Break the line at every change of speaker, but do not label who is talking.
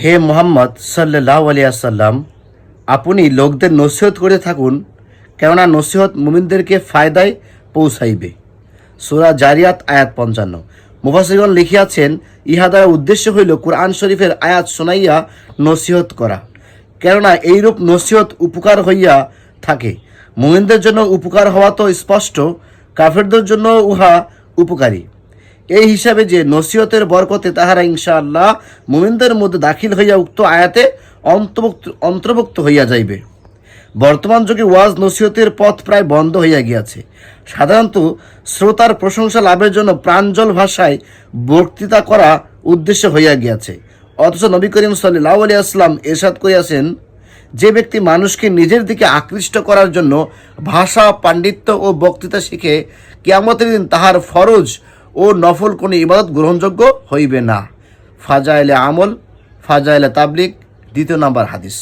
হে মোহাম্মদ সাল্লাহ আলিয়াসাল্লাম আপনি লোকদের নসিহত করে থাকুন, কেননা নসিহত মুমিনদেরকে ফায়দায় পৌঁছাইবে। সুরা জারিয়াত আয়াত পঞ্চান্ন। মুফাসিগণ লিখিয়াছেন, ইহা দ্বারা উদ্দেশ্য হইল কোরআন শরীফের আয়াত শোনাইয়া নসিহত করা। কেননা এইরূপ নসিহত উপকার হইয়া থাকে। মুমিনদের জন্য উপকার হওয়া তো স্পষ্ট, কাফেরদের জন্য উহা উপকারী। এই হিসাবে যে নসিহতের বরকতে তাহারা ইনশাআল্লাহ মুমিনদের মধ্যে দাখিল হইয়া উক্ত আয়াতে অন্তর্ভুক্ত অন্তর্ভুক্ত হইয়া যাইবে। বর্তমান যুগে ওয়াজ নসিহতের পথ প্রায় বন্ধ হইয়া গিয়াছে। সাধারণত শ্রোতার প্রশংসা লাভের জন্য প্রাঞ্জল ভাষায় বক্তৃতা করা উদ্দেশ্য হইয়া গিয়াছে। অথচ নবী করিম সাল্লাহ আলী আসলাম এরশাদ করিয়াছেন, যে ব্যক্তি মানুষকে নিজের দিকে আকৃষ্ট করার জন্য ভাষা, পাণ্ডিত্য ও বক্তৃতা শিখে, কিয়ামতের দিন তাহার ফরজ ও নফল কোনো ইবাদত গ্রহণযোগ্য হইবে না। ফাজাইলে আমল ফাজাইলে তাবলিক দ্বিতীয় নাম্বার হাদিস।